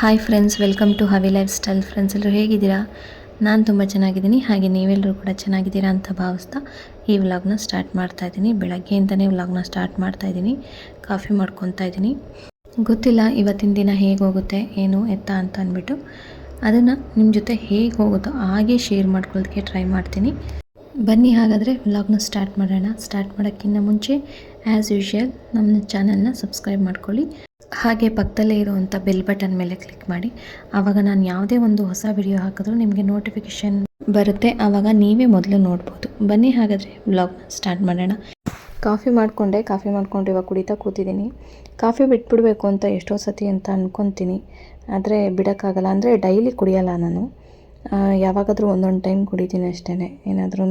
Hi friends welcome to Havi life style friends ಎಲ್ಲರೂ ಹೇಗಿದ್ದೀರಾ? ನಾನು ತುಂಬ ಚೆನ್ನಾಗಿದ್ದೀನಿ. ಹಾಗೆ ನೀವೆಲ್ಲರೂ ಕೂಡ ಚೆನ್ನಾಗಿದ್ದೀರಾ ಅಂತ ಭಾವಿಸ್ತಾ ಈ ವ್ಲಾಗ್ನ ಸ್ಟಾರ್ಟ್ ಮಾಡ್ತಾ ಇದ್ದೀನಿ. ಬೆಳಗ್ಗೆಯಿಂದನೇ ವ್ಲಾಗ್ನ ಸ್ಟಾರ್ಟ್ ಮಾಡ್ತಾ ಇದ್ದೀನಿ. ಕಾಫಿ ಮಾಡ್ಕೊತಾ ಇದ್ದೀನಿ. ಗೊತ್ತಿಲ್ಲ ಇವತ್ತಿನ ದಿನ ಹೇಗೆ ಹೋಗುತ್ತೆ, ಏನು, ಎತ್ತ ಅಂತ ಅಂದ್ಬಿಟ್ಟು. ಅದನ್ನು ನಿಮ್ಮ ಜೊತೆ ಹೇಗೆ ಹೋಗುತ್ತೋ ಹಾಗೆ ಶೇರ್ ಮಾಡ್ಕೊಳ್ಳೋದಕ್ಕೆ ಟ್ರೈ ಮಾಡ್ತೀನಿ. ಬನ್ನಿ ಹಾಗಾದರೆ ವ್ಲಾಗ್ನ ಸ್ಟಾರ್ಟ್ ಮಾಡೋಣ. ಸ್ಟಾರ್ಟ್ ಮಾಡೋಕ್ಕಿಂತ ಮುಂಚೆ ಆ್ಯಸ್ ಯೂಶುವಲ್ ನಮ್ಮ ಚಾನಲ್ನ ಸಬ್ಸ್ಕ್ರೈಬ್ ಮಾಡ್ಕೊಳ್ಳಿ. ಹಾಗೆ ಪಕ್ಕದಲ್ಲೇ ಇರುವಂಥ ಬೆಲ್ ಬಟನ್ ಮೇಲೆ ಕ್ಲಿಕ್ ಮಾಡಿ. ಆವಾಗ ನಾನು ಯಾವುದೇ ಒಂದು ಹೊಸ ವಿಡಿಯೋ ಹಾಕಿದ್ರೂ ನಿಮಗೆ ನೋಟಿಫಿಕೇಷನ್ ಬರುತ್ತೆ. ಆವಾಗ ನೀವೇ ಮೊದಲು ನೋಡ್ಬೋದು. ಬನ್ನಿ ಹಾಗಾದರೆ ಬ್ಲಾಗ್ ಸ್ಟಾರ್ಟ್ ಮಾಡೋಣ. ಕಾಫಿ ಮಾಡಿಕೊಂಡೆ, ಕಾಫಿ ಮಾಡಿಕೊಂಡು ಇವಾಗ ಕುಡಿತಾ ಕೂತಿದ್ದೀನಿ. ಕಾಫಿ ಬಿಟ್ಬಿಡಬೇಕು ಅಂತ ಎಷ್ಟೋ ಸತಿ ಅಂತ ಅಂದ್ಕೊತೀನಿ ಆದರೆ ಬಿಡೋಕ್ಕಾಗಲ್ಲ. ಅಂದರೆ ಡೈಲಿ ಕುಡಿಯೋಲ್ಲ ನಾನು. ಯಾವಾಗಾದರೂ ಒಂದೊಂದು ಟೈಮ್ ಕುಡಿತೀನಿ ಅಷ್ಟೇ ಏನಾದ್ರೂ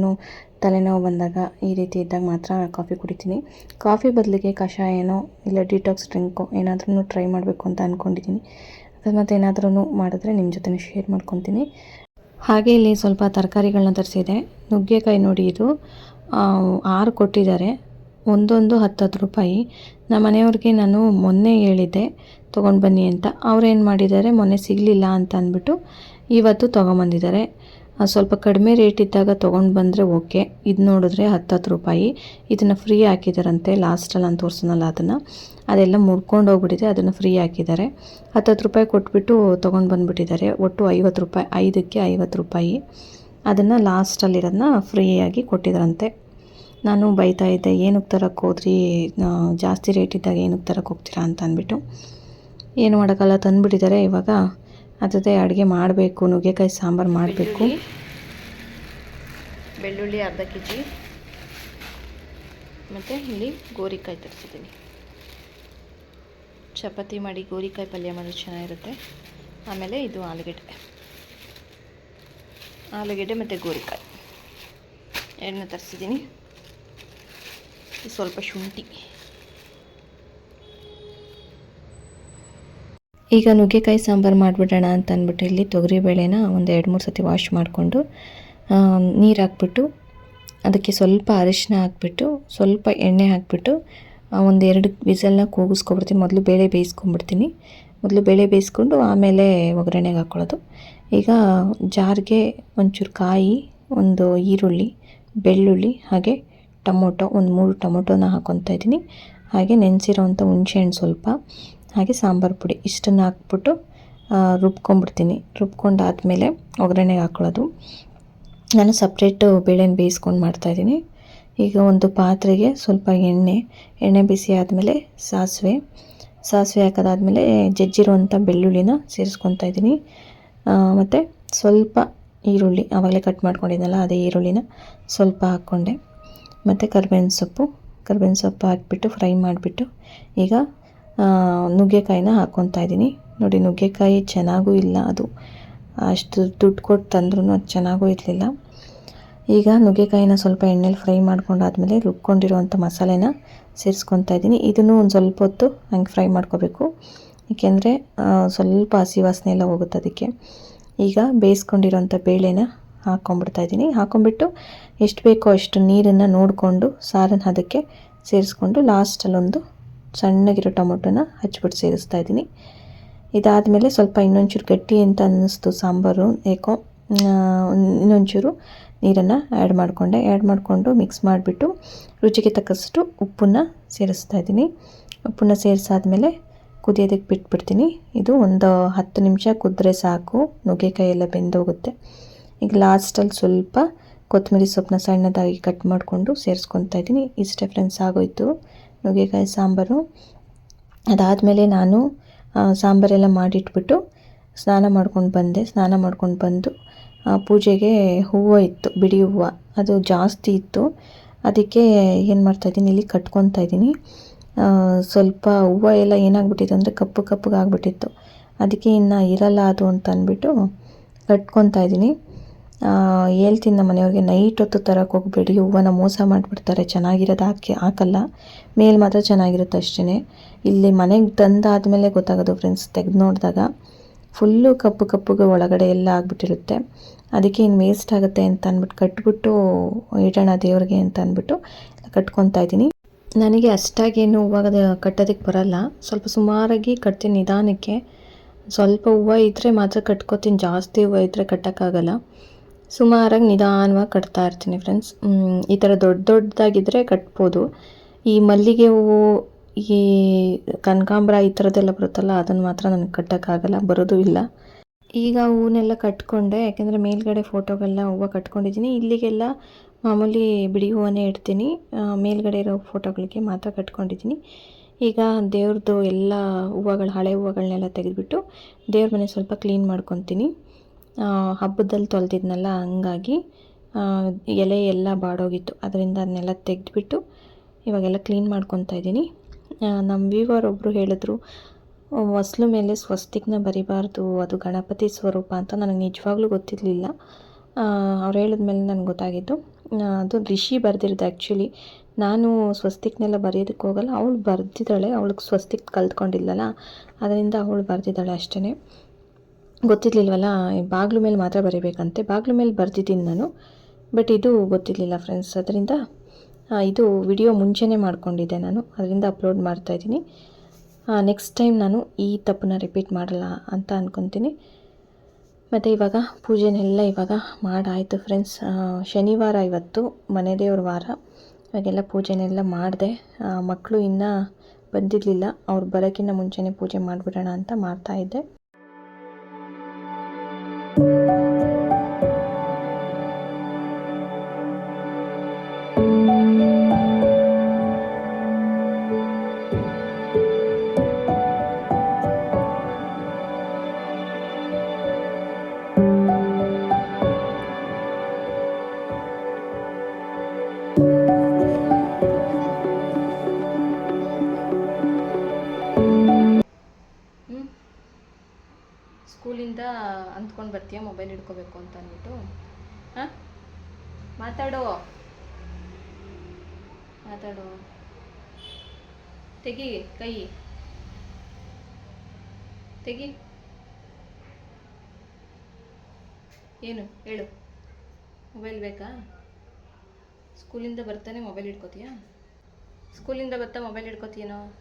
ತಲೆನೋವು ಬಂದಾಗ ಈ ರೀತಿ ಇದ್ದಾಗ ಮಾತ್ರ ಕಾಫಿ ಕುಡಿತೀನಿ. ಕಾಫಿ ಬದಲಿಗೆ ಕಷಾಯನೋ ಇಲ್ಲ ಡಿಟಾಕ್ಸ್ ಡ್ರಿಂಕೋ ಏನಾದ್ರೂ ಟ್ರೈ ಮಾಡಬೇಕು ಅಂತ ಅಂದ್ಕೊಂಡಿದ್ದೀನಿ ಮತ್ತು ಏನಾದ್ರೂ ಮಾಡಿದ್ರೆ ನಿಮ್ಮ ಜೊತೆ ಶೇರ್ ಮಾಡ್ಕೊತೀನಿ. ಹಾಗೆ ಇಲ್ಲಿ ಸ್ವಲ್ಪ ತರಕಾರಿಗಳನ್ನ ತರಿಸಿದೆ. ನುಗ್ಗೆಕಾಯಿ ನೋಡಿ ಇದು. ಆರು ಕೊಟ್ಟಿದ್ದಾರೆ. ಒಂದೊಂದು ಹತ್ತತ್ತು ರೂಪಾಯಿ. ನಮ್ಮ ಮನೆಯವ್ರಿಗೆ ನಾನು ಮೊನ್ನೆ ಹೇಳಿದ್ದೆ, ತೊಗೊಂಡು ಬನ್ನಿ ಅಂತ. ಅವ್ರೇನು ಮಾಡಿದ್ದಾರೆ, ಮೊನ್ನೆ ಸಿಗಲಿಲ್ಲ ಅಂತ ಅಂದ್ಬಿಟ್ಟು ಇವತ್ತು ತೊಗೊಂಬಂದಿದ್ದಾರೆ. ಸ್ವಲ್ಪ ಕಡಿಮೆ ರೇಟ್ ಇದ್ದಾಗ ತೊಗೊಂಡು ಬಂದರೆ ಓಕೆ. ಇದು ನೋಡಿದ್ರೆ ಹತ್ತತ್ತು ರೂಪಾಯಿ. ಇದನ್ನು ಫ್ರೀ ಹಾಕಿದಾರಂತೆ. ಲಾಸ್ಟಲ್ಲಿ ನಾನು ತೋರಿಸ್ನಲ್ಲ ಅದನ್ನು. ಅದೆಲ್ಲ ಮುರ್ಕೊಂಡು ಹೋಗ್ಬಿಟ್ಟಿದೆ. ಅದನ್ನು ಫ್ರೀ ಹಾಕಿದ್ದಾರೆ. ಹತ್ತತ್ತು ರೂಪಾಯಿ ಕೊಟ್ಬಿಟ್ಟು ತೊಗೊಂಡು ಬಂದುಬಿಟ್ಟಿದ್ದಾರೆ. ಒಟ್ಟು ಐವತ್ತು ರೂಪಾಯಿ, ಐದಕ್ಕೆ ಐವತ್ತು ರೂಪಾಯಿ. ಅದನ್ನು ಲಾಸ್ಟಲ್ಲಿರೋದನ್ನ ಫ್ರೀಯಾಗಿ ಕೊಟ್ಟಿದ್ರಂತೆ. ನಾನು ಬೈತಾ ಇದ್ದೆ, ಏನಕ್ಕೆ ತರಕ್ಕೆ ಹೋದ್ರಿ? ಜಾಸ್ತಿ ರೇಟ್ ಇದ್ದಾಗ ಏನಕ್ಕೆ ತರಕ್ಕೆ ಹೋಗ್ತೀರಾ? ಅಂತ ಅಂದ್ಬಿಟ್ಟು. ಏನು ಮಾಡೋಕ್ಕಲ್ಲ ತಂದುಬಿಟ್ಟಿದ್ದಾರೆ ಇವಾಗ. ಅದೇ ಅಡುಗೆ ಮಾಡಬೇಕು, ನುಗ್ಗೆಕಾಯಿ ಸಾಂಬಾರು ಮಾಡಬೇಕು. ಬೆಳ್ಳುಳ್ಳಿ ಅರ್ಧ ಕೆ ಜಿ ಮತ್ತು ಇಲ್ಲಿ ಗೋರಿಕಾಯಿ ತರಿಸಿದ್ದೀನಿ. ಚಪಾತಿ ಮಾಡಿ ಗೋರಿಕಾಯಿ ಪಲ್ಯ ಮಾಡಿದ್ರೆ ಚೆನ್ನಾಗಿರುತ್ತೆ. ಆಮೇಲೆ ಇದು ಆಲೂಗೆಡ್ಡೆ. ಆಲೂಗೆಡ್ಡೆ ಮತ್ತು ಗೋರಿಕಾಯಿ. ಎಣ್ಣೆ ತರಿಸಿದ್ದೀನಿ. ಸ್ವಲ್ಪ ಶುಂಠಿ. ಈಗ ನುಗ್ಗೆಕಾಯಿ ಸಾಂಬಾರು ಮಾಡಿಬಿಡೋಣ ಅಂತ ಅಂದ್ಬಿಟ್ಟು ಇಲ್ಲಿ ತೊಗರಿಬೇಳೆನ ಒಂದು ಎರಡು ಮೂರು ಸತಿ ವಾಶ್ ಮಾಡಿಕೊಂಡು ನೀರು ಹಾಕ್ಬಿಟ್ಟು, ಅದಕ್ಕೆ ಸ್ವಲ್ಪ ಅರಿಶಿನ ಹಾಕ್ಬಿಟ್ಟು, ಸ್ವಲ್ಪ ಎಣ್ಣೆ ಹಾಕ್ಬಿಟ್ಟು ಒಂದು ಎರಡು ವಿಸಲ್ನ ಕೂಗಿಸ್ಕೊಬಿಡ್ತೀನಿ. ಮೊದಲು ಬೇಳೆ ಬೇಯಿಸ್ಕೊಂಬಿಡ್ತೀನಿ ಮೊದಲು ಬೇಳೆ ಬೇಯಿಸ್ಕೊಂಡು ಆಮೇಲೆ ಒಗ್ಗರಣೆಗೆ ಹಾಕ್ಕೊಳ್ಳೋದು ಈಗ ಜಾರ್ಗೆ ಒಂಚೂರು ಕಾಯಿ, ಒಂದು ಈರುಳ್ಳಿ, ಬೆಳ್ಳುಳ್ಳಿ, ಹಾಗೆ ಟೊಮೊಟೊ, ಒಂದು ಮೂರು ಟೊಮೊಟೊನ ಹಾಕ್ಕೊತಾ ಇದ್ದೀನಿ. ಹಾಗೆ ನೆನೆಸಿರೋವಂಥ ಹುಣಸೆಹಣ್ಣು ಸ್ವಲ್ಪ. ಹಾಗೆ ಸಾಂಬಾರು ಪುಡಿ ಇಷ್ಟನ್ನು ಹಾಕ್ಬಿಟ್ಟು ರುಬ್ಕೊಂಡ್ಬಿಡ್ತೀನಿ. ರುಬ್ಕೊಂಡಾದಮೇಲೆ ಒಗ್ಗರಣೆಗೆ ಹಾಕ್ಕೊಳ್ಳೋದು ನಾನು ಸಪ್ರೇಟು ಬೇಳೆನ ಬೇಯಿಸ್ಕೊಂಡು ಮಾಡ್ತಾಯಿದ್ದೀನಿ. ಈಗ ಒಂದು ಪಾತ್ರೆಗೆ ಸ್ವಲ್ಪ ಎಣ್ಣೆ ಎಣ್ಣೆ ಬಿಸಿ ಆದಮೇಲೆ ಸಾಸಿವೆ. ಸಾಸಿವೆ ಹಾಕೋದಾದಮೇಲೆ ಜಜ್ಜಿರುವಂಥ ಬೆಳ್ಳುಳ್ಳಿನ ಸೇರಿಸ್ಕೊತಾ ಇದ್ದೀನಿ ಮತ್ತು ಸ್ವಲ್ಪ ಈರುಳ್ಳಿ, ಆವಾಗಲೇ ಕಟ್ ಮಾಡ್ಕೊಂಡಿದ್ದೆನಲ್ಲ ಅದೇ ಈರುಳ್ಳಿನ ಸ್ವಲ್ಪ ಹಾಕ್ಕೊಂಡೆ. ಮತ್ತು ಕರ್ಬೇವಿನ ಸೊಪ್ಪು ಕರ್ಬೇವಿನ ಸೊಪ್ಪು ಹಾಕಿಬಿಟ್ಟು, ಫ್ರೈ ಮಾಡಿಬಿಟ್ಟು ಈಗ ನುಗ್ಗೆಕಾಯಿನ ಹಾಕ್ಕೊತಾ ಇದ್ದೀನಿ. ನೋಡಿ, ನುಗ್ಗೆಕಾಯಿ ಚೆನ್ನಾಗೂ ಇಲ್ಲ ಅದು. ಅಷ್ಟು ದುಡ್ಡು ಕೊಟ್ಟು ತಂದ್ರೂ ಅದು ಚೆನ್ನಾಗೂ ಇರಲಿಲ್ಲ. ಈಗ ನುಗ್ಗೆಕಾಯಿನ ಸ್ವಲ್ಪ ಎಣ್ಣೆಲಿ ಫ್ರೈ ಮಾಡ್ಕೊಂಡಾದ್ಮೇಲೆ ರುಬ್ಕೊಂಡಿರುವಂಥ ಮಸಾಲೆನ ಸೇರಿಸ್ಕೊತಾ ಇದ್ದೀನಿ. ಇದನ್ನು ಒಂದು ಸ್ವಲ್ಪ ಹೊತ್ತು ಹಂಗೆ ಫ್ರೈ ಮಾಡ್ಕೋಬೇಕು. ಏಕೆಂದರೆ ಸ್ವಲ್ಪ ಹಸಿ ವಾಸನೆ ಎಲ್ಲ ಹೋಗುತ್ತೆ ಅದಕ್ಕೆ. ಈಗ ಬೇಯಿಸ್ಕೊಂಡಿರೋಂಥ ಬೇಳೆನ ಹಾಕ್ಕೊಂಬಿಡ್ತಾ ಇದ್ದೀನಿ. ಹಾಕ್ಕೊಂಡ್ಬಿಟ್ಟು ಎಷ್ಟು ಬೇಕೋ ಅಷ್ಟು ನೀರನ್ನು ನೋಡಿಕೊಂಡು, ಸಾರನ್ನು ಅದಕ್ಕೆ ಸೇರಿಸ್ಕೊಂಡು ಲಾಸ್ಟಲ್ಲೊಂದು ಸಣ್ಣಗಿರೋ ಟೊಮೊಟೊನ ಹಚ್ಬಿಟ್ಟು ಸೇರಿಸ್ತಾ ಇದ್ದೀನಿ. ಇದಾದಮೇಲೆ ಸ್ವಲ್ಪ ಇನ್ನೊಂಚೂರು ಗಟ್ಟಿ ಅಂತ ಅನ್ನಿಸ್ತು ಸಾಂಬಾರು, ಏಕೋ ಇನ್ನೊಂಚೂರು ನೀರನ್ನು ಆ್ಯಡ್ ಮಾಡಿಕೊಂಡೆ. ಆ್ಯಡ್ ಮಾಡಿಕೊಂಡು ಮಿಕ್ಸ್ ಮಾಡಿಬಿಟ್ಟು ರುಚಿಗೆ ತಕ್ಕಷ್ಟು ಉಪ್ಪನ್ನು ಸೇರಿಸ್ತಾ ಇದ್ದೀನಿ. ಉಪ್ಪನ್ನು ಸೇರಿಸಾದ್ಮೇಲೆ ಕುದಿಯೋದಕ್ಕೆ ಬಿಟ್ಬಿಡ್ತೀನಿ. ಇದು ಒಂದು ಹತ್ತು ನಿಮಿಷ ಕುದ್ರೆ ಸಾಕು, ನುಗ್ಗೆಕಾಯಿ ಎಲ್ಲ ಬೆಂದೋಗುತ್ತೆ. ಈಗ ಲಾಸ್ಟಲ್ಲಿ ಸ್ವಲ್ಪ ಕೊತ್ತಂಬರಿ ಸೊಪ್ಪನ್ನ ಸಣ್ಣದಾಗಿ ಕಟ್ ಮಾಡಿಕೊಂಡು ಸೇರಿಸ್ಕೊತಾ ಇದ್ದೀನಿ. ಇಷ್ಟೇ ಫ್ರೆಂಡ್ಸ್ ಆಗೋಯ್ತು. ನುಗ್ಗೆಕಾಯಿ ಸಾಂಬಾರು. ಅದಾದಮೇಲೆ ನಾನು ಸಾಂಬಾರೆಲ್ಲ ಮಾಡಿಟ್ಬಿಟ್ಟು ಸ್ನಾನ ಮಾಡ್ಕೊಂಡು ಬಂದೆ. ಸ್ನಾನ ಮಾಡ್ಕೊಂಡು ಬಂದು ಪೂಜೆಗೆ ಹೂವು ಇತ್ತು ಬಿಡಿ ಹೂವು. ಅದು ಜಾಸ್ತಿ ಇತ್ತು. ಅದಕ್ಕೆ ಏನು ಮಾಡ್ತಾಯಿದ್ದೀನಿ ಇಲ್ಲಿ ಕಟ್ಕೊತಾ ಇದ್ದೀನಿ. ಸ್ವಲ್ಪ ಹೂವು ಎಲ್ಲ ಏನಾಗ್ಬಿಟ್ಟಿತ್ತು ಅಂದರೆ ಕಪ್ಪು ಕಪ್ಪಗೆ ಆಗ್ಬಿಟ್ಟಿತ್ತು ಅದಕ್ಕೆ ಇನ್ನು ಇರಲ್ಲ ಅದು ಅಂತ ಅಂದ್ಬಿಟ್ಟು ಕಟ್ಕೊತಾ ಇದ್ದೀನಿ. ಹೇಳ್ತೀನಿ ನಮ್ಮ ಮನೆಯವ್ರಿಗೆ ನೈಟ್ ಹೊತ್ತು ತರಕ್ಕೆ ಹೋಗಬೇಡಿ, ಹೂವನ್ನ ಮೋಸ ಮಾಡಿಬಿಡ್ತಾರೆ, ಚೆನ್ನಾಗಿರೋದು ಹಾಕಿ, ಹಾಕಲ್ಲ. ಮೇಲೆ ಮಾತ್ರ ಚೆನ್ನಾಗಿರುತ್ತೆ ಅಷ್ಟೇ ಇಲ್ಲಿ ಮನೆಗೆ ತಂದಾದಮೇಲೆ ಗೊತ್ತಾಗೋದು ಫ್ರೆಂಡ್ಸ್ ತೆಗೆದು ನೋಡಿದಾಗ ಫುಲ್ಲು ಕಪ್ಪು ಕಪ್ಪುಗೆ ಒಳಗಡೆ ಎಲ್ಲ ಆಗಿಬಿಟ್ಟಿರುತ್ತೆ. ಅದಕ್ಕೆ ಇನ್ನು ವೇಸ್ಟ್ ಆಗುತ್ತೆ ಅಂತ ಅಂದ್ಬಿಟ್ಟು ಕಟ್ಬಿಟ್ಟು ಇಡೋಣ ದೇವ್ರಿಗೆ ಅಂತ ಅಂದ್ಬಿಟ್ಟು ಕಟ್ಕೊತಾ ಇದ್ದೀನಿ. ನನಗೆ ಅಷ್ಟಾಗೇನು ಹೂವಾಗ ಕಟ್ಟೋದಕ್ಕೆ ಬರಲ್ಲ. ಸ್ವಲ್ಪ ಸುಮಾರಾಗಿ ಕಟ್ತೀನಿ ನಿಧಾನಕ್ಕೆ. ಸ್ವಲ್ಪ ಹೂವು ಇದ್ದರೆ ಮಾತ್ರ ಕಟ್ಕೋತೀನಿ, ಜಾಸ್ತಿ ಹೂವು ಇದ್ದರೆ ಕಟ್ಟೋಕ್ಕಾಗಲ್ಲ. ಸುಮಾರಾಗಿ ನಿಧಾನವಾಗಿ ಕಟ್ತಾ ಇರ್ತೀನಿ ಫ್ರೆಂಡ್ಸ್ ಈ ಥರ ದೊಡ್ಡ ದೊಡ್ಡದಾಗಿದ್ದರೆ ಕಟ್ಬೋದು. ಈ ಮಲ್ಲಿಗೆ ಹೂವು, ಈ ಕನಕಾಂಬರ ಈ ಥರದ್ದೆಲ್ಲ ಬರುತ್ತಲ್ಲ, ಅದನ್ನು ಮಾತ್ರ ನನಗೆ ಕಟ್ಟೋಕ್ಕಾಗಲ್ಲ, ಬರೋದು ಇಲ್ಲ. ಈಗ ಹೂವನ್ನೆಲ್ಲ ಕಟ್ಕೊಂಡೆ, ಯಾಕೆಂದರೆ ಮೇಲ್ಗಡೆ ಫೋಟೋಗೆಲ್ಲ ಹೂವು ಕಟ್ಕೊಂಡಿದ್ದೀನಿ. ಇಲ್ಲಿಗೆಲ್ಲ ಮಾಮೂಲಿ ಬಿಡಿ ಹೂವನ್ನೇ ಇಡ್ತೀನಿ. ಮೇಲ್ಗಡೆ ಇರೋ ಫೋಟೋಗಳಿಗೆ ಮಾತ್ರ ಕಟ್ಕೊಂಡಿದ್ದೀನಿ. ಈಗ ದೇವ್ರದ್ದು ಎಲ್ಲ ಹೂವುಗಳು, ಹಳೆ ಹೂವುಗಳನ್ನೆಲ್ಲ ತೆಗೆದುಬಿಟ್ಟು ದೇವ್ರ ಮನೆ ಸ್ವಲ್ಪ ಕ್ಲೀನ್ ಮಾಡ್ಕೊತೀನಿ. ಹಬ್ಬದಲ್ಲಿ ತೊಳೆದಿದ್ನಲ್ಲ, ಹಂಗಾಗಿ ಎಲೆ ಎಲ್ಲ ಬಾಡೋಗಿತ್ತು. ಅದರಿಂದ ಅದನ್ನೆಲ್ಲ ತೆಗೆದ್ಬಿಟ್ಟು ಇವಾಗೆಲ್ಲ ಕ್ಲೀನ್ ಮಾಡ್ಕೊತಾ ಇದ್ದೀನಿ. ನಮ್ಮ ವ್ಯೂವರ್ ಒಬ್ಬರು ಹೇಳಿದ್ರು, ಹೊಸ್ಲು ಮೇಲೆ ಸ್ವಸ್ತಿಕ್ನ ಬರಿಬಾರ್ದು, ಅದು ಗಣಪತಿ ಸ್ವರೂಪ ಅಂತ ನನಗೆ ನಿಜವಾಗ್ಲೂ ಗೊತ್ತಿರಲಿಲ್ಲ. ಅವ್ರು ಹೇಳಿದ್ಮೇಲೆ ನನಗೆ ಗೊತ್ತಾಗಿದ್ದು ಅದು ರಿಷಿ ಬರೆದಿರೋದು ಆ್ಯಕ್ಚುಲಿ ನಾನು ಸ್ವಸ್ತಿಕ್ನೆಲ್ಲ ಬರೆಯೋದಕ್ಕೆ ಹೋಗಲ್ಲ, ಅವಳು ಬರೆದಿದ್ದಾಳೆ, ಅವಳಿಗೆ ಸ್ವಸ್ತಿಕ್ ಕಲ್ತ್ಕೊಂಡಿಲ್ಲಲ್ಲ ಅದರಿಂದ ಅವಳು ಬರೆದಿದ್ದಾಳೆ ಅಷ್ಟೇ ಗೊತ್ತಿರಲಿಲ್ವಲ್ಲ ಬಾಗಿಲು ಮೇಲೆ ಮಾತ್ರ ಬರೀಬೇಕಂತೆ. ಬಾಗಿಲು ಮೇಲೆ ಬರೆದಿದ್ದೀನಿ ನಾನು, ಬಟ್ ಇದು ಗೊತ್ತಿರಲಿಲ್ಲ ಫ್ರೆಂಡ್ಸ್. ಅದರಿಂದ ಇದು ವಿಡಿಯೋ ಮುಂಚೆನೇ ಮಾಡಿಕೊಂಡಿದ್ದೆ ನಾನು. ಅದರಿಂದ ಅಪ್ಲೋಡ್ ಮಾಡ್ತಾಯಿದ್ದೀನಿ ನೆಕ್ಸ್ಟ್ ಟೈಮ್ ನಾನು ಈ ತಪ್ಪನ್ನ ರಿಪೀಟ್ ಮಾಡಲ್ಲ ಅಂತ ಅಂದ್ಕೊತೀನಿ ಮತ್ತು ಇವಾಗ ಪೂಜೆನೆಲ್ಲ ಇವಾಗ ಮಾಡಾಯಿತು ಫ್ರೆಂಡ್ಸ್. ಶನಿವಾರ ಇವತ್ತು, ಮನೆ ದೇವ್ರ ವಾರ. ಇವಾಗೆಲ್ಲ ಪೂಜೆನೆಲ್ಲ ಮಾಡಿದೆ. ಮಕ್ಕಳು ಇನ್ನೂ ಬಂದಿರಲಿಲ್ಲ. ಅವ್ರು ಬರೋಕ್ಕಿಂತ ಮುಂಚೆನೇ ಪೂಜೆ ಮಾಡಿಬಿಡೋಣ ಅಂತ ಮಾಡ್ತಾಯಿದ್ದೆ ಹ್ಞೂ ಅಂದ್ಕೊಂಡು ಬರ್ತೀಯ? ಮೊಬೈಲ್ ಹಿಡ್ಕೋಬೇಕು ಅಂತ ಅಂದ್ಬಿಟ್ಟು. ಹಾಂ? ಮಾತಾಡೋ. ಮಾತಾಡೋ. ತೆಗಿ, ಕೈ. ತೆಗಿ. ಏನು? ಹೇಳು. ಮೊಬೈಲ್ ಬೇಕಾ? ಸ್ಕೂಲಿಂದ ಬರ್ತಾನೆ ಮೊಬೈಲ್ ಹಿಡ್ಕೋತೀಯಾ? ಸ್ಕೂಲಿಂದ ಬರ್ತಾ ಮೊಬೈಲ್ ಹಿಡ್ಕೋತೀಯನೋ?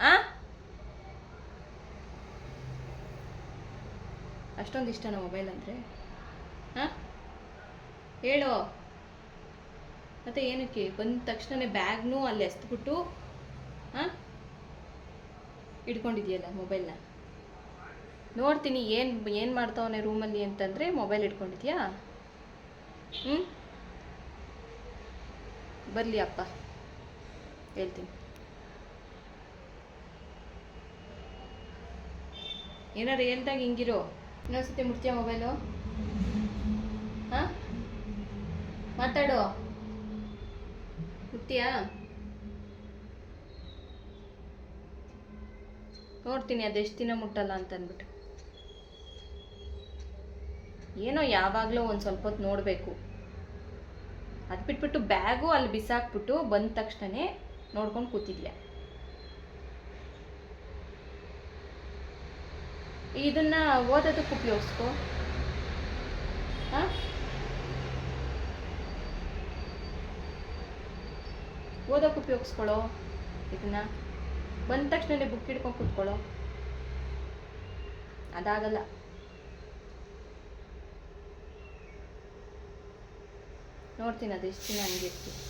ಆ? ಅಷ್ಟೊಂದು ಇಷ್ಟನಾ ಮೊಬೈಲ್ ಅಂದರೆ. ಹಾಂ? ಹೇಳು. ಮತ್ತೆ ಏನಕ್ಕೆ? ಬಂದ ತಕ್ಷಣನೇ ಬ್ಯಾಗ್ನೂ ಅಲ್ಲಿ ಎಸ್ತ್ಬಿಟ್ಟು, ಹಾಂ? ಇಟ್ಕೊಂಡಿದ್ಯಲ್ಲ ಮೊಬೈಲ್ನ ನೋಡ್ತೀನಿ ಏನು ಏನು ಮಾಡ್ತಾವನೆ ರೂಮಲ್ಲಿ ಅಂತಂದರೆ ಮೊಬೈಲ್ ಇಟ್ಕೊಂಡಿದ್ಯಾ? ಹ್ಞೂ ಬರಲಿ ಅಪ್ಪ. ಹೇಳ್ತೀನಿ. ಏನಾರು ಹೇಳ್ದಾಗ ಹಿಂಗಿರೋ. ಇನ್ನೊಂದ್ಸತಿ ಮುಟ್ತೀಯ ಮೊಬೈಲು ಹಾಂ? ಮಾತಾಡು. ಮುಟ್ತೀಯಾ? ನೋಡ್ತೀನಿ ಅದೆಷ್ಟು ದಿನ ಮುಟ್ಟಲ್ಲ ಅಂತ ಅಂದ್ಬಿಟ್ಟು. ಏನೋ ಯಾವಾಗಲೂ ಒಂದು ಸ್ವಲ್ಪ ಹೊತ್ತು ನೋಡಬೇಕು. ಅದು ಬಿಟ್ಬಿಟ್ಟು ಬ್ಯಾಗು ಅಲ್ಲಿ ಬಿಸಾಕ್ಬಿಟ್ಟು ಬಂದ ತಕ್ಷಣನೇ ನೋಡ್ಕೊಂಡು ಕೂತಿದ್ಯಾ? ಇದನ್ನ ಓದೋದಕ್ಕೆ ಉಪಯೋಗಿಸ್ಕೊ. ಓದೋಕೆ ಉಪಯೋಗಿಸ್ಕೊಳ್ಳೋ ಇದನ್ನ. ಬಂದ ತಕ್ಷಣ ಬುಕ್ ಹಿಡ್ಕೊಂಡು ಕೂತ್ಕೊಳ್ಳೋ. ಅದಾಗಲ್ಲ. ನೋಡ್ತೀನಿ ಅದು ದಿನ ಹಂಗೆ ಇರ್ತೀನಿ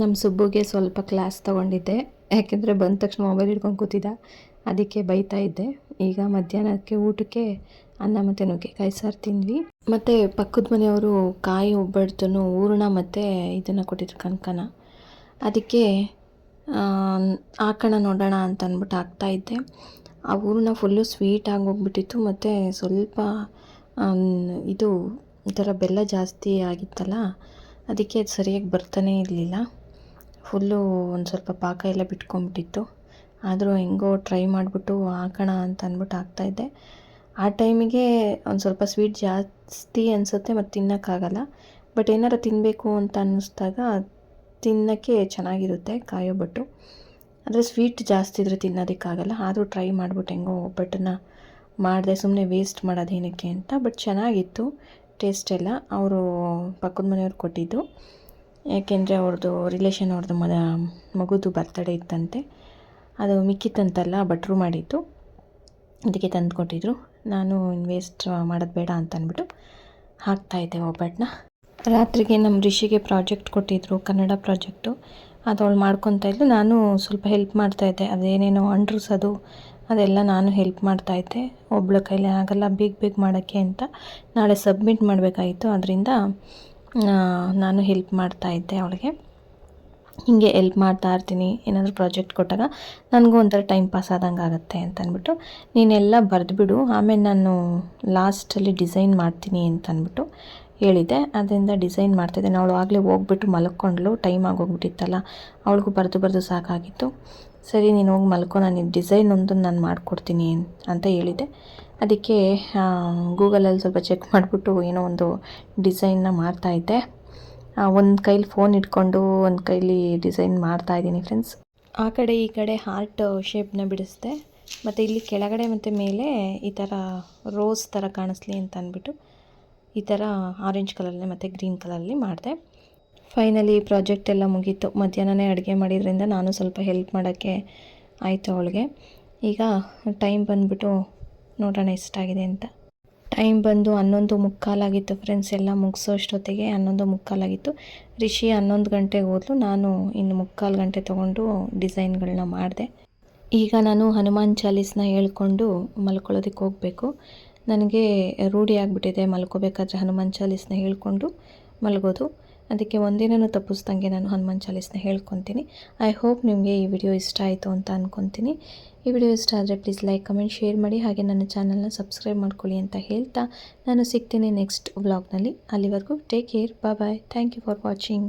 ನಮ್ಮ ಸುಬ್ಬುಗೆ ಸ್ವಲ್ಪ ಕ್ಲಾಸ್ ತಗೊಂಡಿದ್ದೆ. ಯಾಕೆಂದರೆ ಬಂದ ತಕ್ಷಣ ಮೊಬೈಲ್ ಹಿಡ್ಕೊಂಡು ಕೂತಿದ್ದ. ಅದಕ್ಕೆ ಬೈತಾ ಇದ್ದೆ. ಈಗ ಮಧ್ಯಾಹ್ನಕ್ಕೆ ಊಟಕ್ಕೆ ಅನ್ನ ಮತ್ತು ನುಗ್ಗೆಕಾಯಿ ಸಾರು ತಿಂದ್ವಿ. ಮತ್ತು ಪಕ್ಕದ ಮನೆಯವರು ಕಾಯಿ ಒಬ್ಬಡ್ತನು ಹೂರ್ಣ ಮತ್ತು ಇದನ್ನು ಕೊಟ್ಟಿದ್ರು ಕನಕನ. ಅದಕ್ಕೆ ಹಾಕೋಣ ನೋಡೋಣ ಅಂತ ಅಂದ್ಬಿಟ್ಟು ಹಾಕ್ತಾಯಿದ್ದೆ ಆ ಹೂರ್ಣ ಫುಲ್ಲು ಸ್ವೀಟ್ ಆಗೋಗ್ಬಿಟ್ಟಿತ್ತು ಮತ್ತು ಸ್ವಲ್ಪ ಇದು ಒಂಥರ ಬೆಲ್ಲ ಜಾಸ್ತಿ ಆಗಿತ್ತಲ್ಲ, ಅದಕ್ಕೆ ಅದು ಸರಿಯಾಗಿ ಬರ್ತಾನೇ ಇರಲಿಲ್ಲ. ಫುಲ್ಲು ಒಂದು ಸ್ವಲ್ಪ ಪಾಕ ಎಲ್ಲ ಬಿಟ್ಕೊಂಬಿಟ್ಟಿತ್ತು ಆದರೂ ಹೆಂಗೋ ಟ್ರೈ ಮಾಡಿಬಿಟ್ಟು ಹಾಕೋಣ ಅಂತ ಅಂದ್ಬಿಟ್ಟು ಹಾಕ್ತಾಯಿದ್ದೆ ಆ ಟೈಮಿಗೆ ಒಂದು ಸ್ವಲ್ಪ ಸ್ವೀಟ್ ಜಾಸ್ತಿ ಅನಿಸುತ್ತೆ ಮತ್ತು ತಿನ್ನೋಕ್ಕಾಗಲ್ಲ. ಬಟ್ ಏನಾರು ತಿನ್ನಬೇಕು ಅಂತ ಅನ್ನಿಸ್ದಾಗ ತಿನ್ನೋಕ್ಕೆ ಚೆನ್ನಾಗಿರುತ್ತೆ, ಕಾಯೋ ಬಟ್ಟು. ಆದರೆ ಸ್ವೀಟ್ ಜಾಸ್ತಿ ಇದ್ದರೆ ತಿನ್ನೋದಕ್ಕಾಗಲ್ಲ. ಆದರೂ ಟ್ರೈ ಮಾಡಿಬಿಟ್ಟು ಹೆಂಗೋ ಒಬ್ಬಟ್ಟನ್ನು ಮಾಡಿದೆ ಸುಮ್ಮನೆ ವೇಸ್ಟ್ ಮಾಡೋದೇನಕ್ಕೆ ಅಂತ. ಬಟ್ ಚೆನ್ನಾಗಿತ್ತು ಟೇಸ್ಟ್ ಎಲ್ಲ. ಅವರು ಪಕ್ಕದ ಮನೆಯವ್ರು ಕೊಟ್ಟಿದ್ದು. ಯಾಕೆಂದರೆ ಅವ್ರದ್ದು ರಿಲೇಷನ್ ಅವ್ರದ್ದು ಮದ ಮಗುದು ಬರ್ತಡೇ ಇತ್ತಂತೆ. ಅದು ಮಿಕ್ಕಿತ್ತಂತಲ್ಲ ಭಟ್ರು ಮಾಡಿದ್ದು. ಅದಕ್ಕೆ ತಂದು ಕೊಟ್ಟಿದ್ರು ನಾನು ವೇಸ್ಟ್ ಮಾಡೋದು ಬೇಡ ಅಂತ ಅಂದ್ಬಿಟ್ಟು ಹಾಕ್ತಾಯಿದ್ದೆ ಒಬ್ಬಟ್ಟನ್ನ ರಾತ್ರಿಗೆ ನಮ್ಮ ರಿಷಿಗೆ ಪ್ರಾಜೆಕ್ಟ್ ಕೊಟ್ಟಿದ್ದರು ಕನ್ನಡ ಪ್ರಾಜೆಕ್ಟು ಅದು ಅವಳು ಮಾಡ್ಕೊತಾ ಇದ್ಲು. ನಾನು ಸ್ವಲ್ಪ ಹೆಲ್ಪ್ ಮಾಡ್ತಾಯಿದ್ದೆ ಅದೇನೇನೋ ಅಂಟ್ರಿಸೋದು ಅದೆಲ್ಲ ನಾನು ಹೆಲ್ಪ್ ಮಾಡ್ತಾಯಿದ್ದೆ ಒಬ್ಳ ಕೈಲಿ ಆಗಲ್ಲ, ಬೇಗ ಬೇಗ ಮಾಡೋಕ್ಕೆ ಅಂತ ನಾಳೆ ಸಬ್ಮಿಟ್ ಮಾಡಬೇಕಾಗಿತ್ತು. ಅದರಿಂದ ನಾನು ಹೆಲ್ಪ್ ಮಾಡ್ತಾಯಿದ್ದೆ ಅವಳಿಗೆ. ಹೀಗೆ ಎಲ್ಪ್ ಮಾಡ್ತಾ ಇರ್ತೀನಿ, ಏನಾದರೂ ಪ್ರಾಜೆಕ್ಟ್ ಕೊಟ್ಟಾಗ ನನಗೂ ಒಂಥರ ಟೈಮ್ ಪಾಸ್ ಆದಂಗೆ ಆಗುತ್ತೆ ಅಂತ ನೀನೆಲ್ಲ ಬರೆದ್ಬಿಡು, ಆಮೇಲೆ ನಾನು ಲಾಸ್ಟಲ್ಲಿ ಡಿಸೈನ್ ಮಾಡ್ತೀನಿ ಅಂತ ಹೇಳಿದ್ದೆ. ಅದರಿಂದ ಡಿಸೈನ್ ಮಾಡ್ತಿದ್ದೆ. ಅವಳು ಆಗಲೇ ಹೋಗ್ಬಿಟ್ಟು ಮಲ್ಕೊಂಡ್ಳು ಟೈಮ್ ಆಗೋಗ್ಬಿಟ್ಟಿತ್ತಲ್ಲ, ಅವಳಿಗೂ ಬರೆದು ಬರೆದು ಸಾಕಾಗಿತ್ತು. ಸರಿ, ನೀನು ಹೋಗಿ ಮಲ್ಕೊ, ನಾನು ಡಿಸೈನ್ ಒಂದು ನಾನು ಮಾಡಿಕೊಡ್ತೀನಿ ಅಂತ ಹೇಳಿದೆ ಅದಕ್ಕೆ ಗೂಗಲಲ್ಲಿ ಸ್ವಲ್ಪ ಚೆಕ್ ಮಾಡಿಬಿಟ್ಟು ಏನೋ ಒಂದು ಡಿಸೈನ್ನ ಮಾಡ್ತಾಯಿದ್ದೆ ಒಂದು ಕೈಲಿ ಫೋನ್ ಇಟ್ಕೊಂಡು, ಒಂದು ಕೈಲಿ ಡಿಸೈನ್ ಮಾಡ್ತಾ ಇದ್ದೀನಿ ಫ್ರೆಂಡ್ಸ್ ಆ ಕಡೆ ಈ ಕಡೆ ಹಾರ್ಟ್ ಶೇಪ್ನ ಬಿಡಿಸಿದೆ. ಮತ್ತು ಇಲ್ಲಿ ಕೆಳಗಡೆ ಮತ್ತು ಮೇಲೆ ಈ ಥರ ರೋಸ್ ಥರ ಕಾಣಿಸ್ಲಿ ಅಂತ ಅಂದ್ಬಿಟ್ಟು ಈ ಥರ ಆರೆಂಜ್ ಕಲರಲ್ಲಿ ಮತ್ತು ಗ್ರೀನ್ ಕಲರಲ್ಲಿ ಮಾಡಿದೆ. ಫೈನಲಿ ಪ್ರಾಜೆಕ್ಟ್ ಎಲ್ಲ ಮುಗೀತು. ಮಧ್ಯಾಹ್ನನೇ ಅಡುಗೆ ಮಾಡಿದ್ರಿಂದ ನಾನು ಸ್ವಲ್ಪ ಹೆಲ್ಪ್ ಮಾಡೋಕ್ಕೆ ಆಯಿತು ಅವಳಿಗೆ. ಈಗ ಟೈಮ್ ಬಂದುಬಿಟ್ಟು ನೋಡೋಣ ಎಷ್ಟಾಗಿದೆ ಅಂತ. ಟೈಮ್ ಬಂದು ಹನ್ನೊಂದು ಮುಕ್ಕಾಲಾಗಿತ್ತು ಫ್ರೆಂಡ್ಸ್, ಎಲ್ಲ ಮುಗಿಸೋ ಅಷ್ಟೊತ್ತಿಗೆ ಹನ್ನೊಂದು ಮುಕ್ಕಾಲಾಗಿತ್ತು. ರಿಷಿ ಹನ್ನೊಂದು ಗಂಟೆಗೆ ಹೋದ್ಲು, ನಾನು ಇನ್ನು ಮುಕ್ಕಾಲು ಗಂಟೆ ತೊಗೊಂಡು ಡಿಸೈನ್ಗಳನ್ನ ಮಾಡಿದೆ. ಈಗ ನಾನು ಹನುಮಾನ್ ಚಾಲೀಸ್ನ ಹೇಳ್ಕೊಂಡು ಮಲ್ಕೊಳ್ಳೋದಕ್ಕೆ ಹೋಗಬೇಕು. ನನಗೆ ರೂಢಿ ಆಗಿಬಿಟ್ಟಿದೆ ಮಲ್ಕೋಬೇಕಾದ್ರೆ ಹನುಮಾನ್ ಚಾಲೀಸ್ನ ಹೇಳ್ಕೊಂಡು ಮಲಗೋದು. ಅದಕ್ಕೆ ಒಂದೇನೂ ತಪ್ಪಿಸ್ದಂಗೆ ನಾನು ಹನುಮಾನ್ ಚಾಲೀಸ್ನ ಹೇಳ್ಕೊತೀನಿ. ಐ ಹೋಪ್ ನಿಮಗೆ ಈ ವಿಡಿಯೋ ಇಷ್ಟ ಆಯಿತು ಅಂತ ಅಂದ್ಕೊತೀನಿ ಈ ವಿಡಿಯೋ ಇಷ್ಟ ಆದರೆ ಪ್ಲೀಸ್ ಲೈಕ್ ಕಮೆಂಟ್ ಶೇರ್ ಮಾಡಿ. ಹಾಗೆ ನನ್ನ ಚಾನಲ್ನ ಸಬ್ಸ್ಕ್ರೈಬ್ ಮಾಡ್ಕೊಳ್ಳಿ ಅಂತ ಹೇಳ್ತಾ ನಾನು ಸಿಗ್ತೀನಿ ನೆಕ್ಸ್ಟ್ ವ್ಲಾಗ್ನಲ್ಲಿ ಅಲ್ಲಿವರೆಗೂ take care bye bye thank you for watching